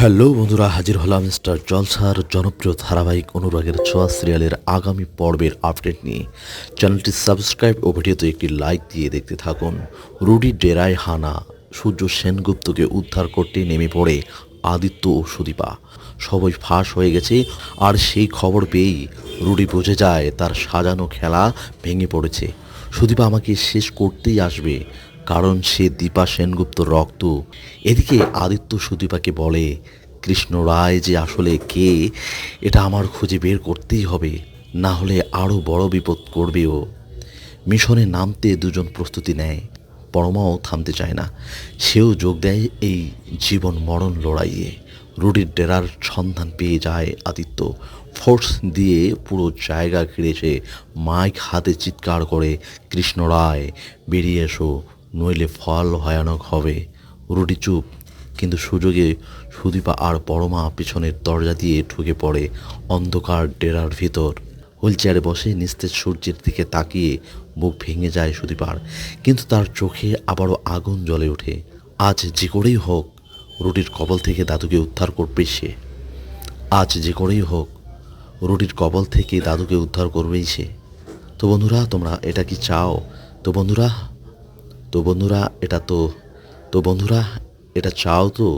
Hello বন্ধুরা, হাজির হলাম মিস্টার জলসার জনপ্রিয় ধারাবাহিক অনুরাগের ছোঁয়া সিরিয়ালের আগামী পর্বের আপডেট নিয়ে। চ্যানেলটি সাবস্ক্রাইব ও ভিডিওতে একটি লাইক দিয়ে দেখতে থাকুন। রুডি ডেরায় হানা সূর্য সেনগুপ্তকে উদ্ধার করতে নেমে পড়ে আদিত্য ও সুদীপা। সবাই ফাঁস হয়ে গেছে, আর সেই খবর পেয়েই রুডি বুঝে যায় তার সাজানো খেলা ভেঙে পড়েছে। সুদীপা আমাকে শেষ করতেই আসবে কারণ সে দীপা সেনগুপ্ত রক্ত। এদিকে আদিত্য সুদীপাকে বলে, কৃষ্ণ রায় যে আসলে কে, এটা আমার খুঁজে বের করতেই হবে। না হলে আরও বড় বিপদ করবে ও মিশনে নামতে দুজন প্রস্তুতি নেয়। পরমাও থামতে চায় না। সেও যোগ দেয় এই জীবন মরণ লড়াইয়ে। রুডির ডেরার সন্ধান পেয়ে যায় আদিত্য। ফোর্স দিয়ে পুরো জায়গা ঘিরে মাইক হাতে চিৎকার করে, কৃষ্ণ রায়, বেরিয়ে এসো। নইলে ফল ভয়ানক হবে। রুটি চুপ, কিন্তু সুযোগে সুদীপা আর পরমা পিছনের দরজা দিয়ে ঢুকে পড়ে অন্ধকার ডেরার ভিতর। হুইল চেয়ারে বসে নিস্তেজ সূর্যের দিকে তাকিয়ে বুক ভেঙে যায় সুদীপার, কিন্তু তার চোখে আবারও আগুন জ্বলে ওঠে। আজ যে করেই হোক, রুটির কবল থেকে দাদুকে উদ্ধার করবে সে। আজ যে করেই হোক, রুটির কবল থেকে দাদুকে উদ্ধার করবেই সে। তো বন্ধুরা, তোমরা এটা কি চাও? তো বন্ধুরা তো বন্ধুরা, এটা তো তো বন্ধুরা, এটা চাও তো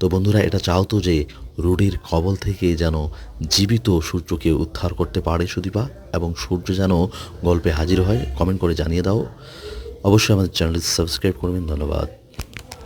তো বন্ধুরা, এটা চাও তো যে রুডির কবল থেকে যেন জীবিত সূর্যকে উদ্ধার করতে পারে সুদীপা এবং সূর্য যেন গল্পে হাজির হয় কমেন্ট করে জানিয়ে দাও। অবশ্যই আমাদের চ্যানেলটি সাবস্ক্রাইব করবেন, ধন্যবাদ।